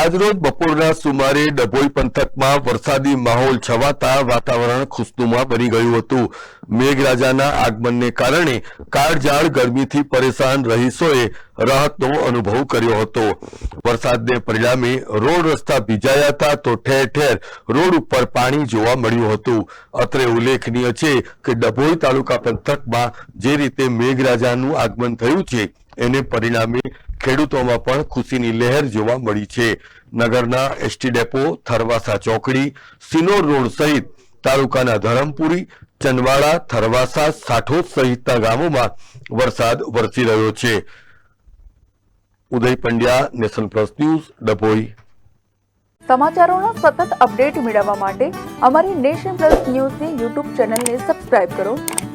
આજરોજ બપોરના સુમારે ડભોઈ પંથકમાં વરસાદી માહોલ છવાતા વાતાવરણ ખુશનુમા બની ગયું હતું. મેઘરાજાના આગમનને કારણે કાળઝાળ ગરમીથી પરેશાન રહીશોએ રાહતનો અનુભવ કર્યો હતો. વરસાદને પરિણામે રોડ રસ્તા ભીજાયા હતા તો ઠેર ઠેર રોડ ઉપર પાણી જોવા મળ્યું હતું. અત્રે ઉલ્લેખનીય છે કે ડભોઈ તાલુકા પંથકમાં જે રીતે મેઘરાજાનું આગમન થયું છે, એને પરિણામે ખેડૂતોમાં પણ ખુશીની લહેર જોવા મળી છે. નગરના એસટી ડેપો, થરવાસા ચોકડી, સિનોર રોડ સહિત તાલુકાના ધરમપુરી, ચંદવાડા, થરવાસા સાઠોદ સહિતના ગામોમાં વરસાદ વરસી રહ્યો છે. Uday Pandya national plus news, Dabhoi. સમાચારોના સતત અપડેટ મેળવવા માટે અમારી નેશન પ્લસ ન્યૂઝની યુટ્યુબ ચેનલને સબસ્ક્રાઇબ કરો.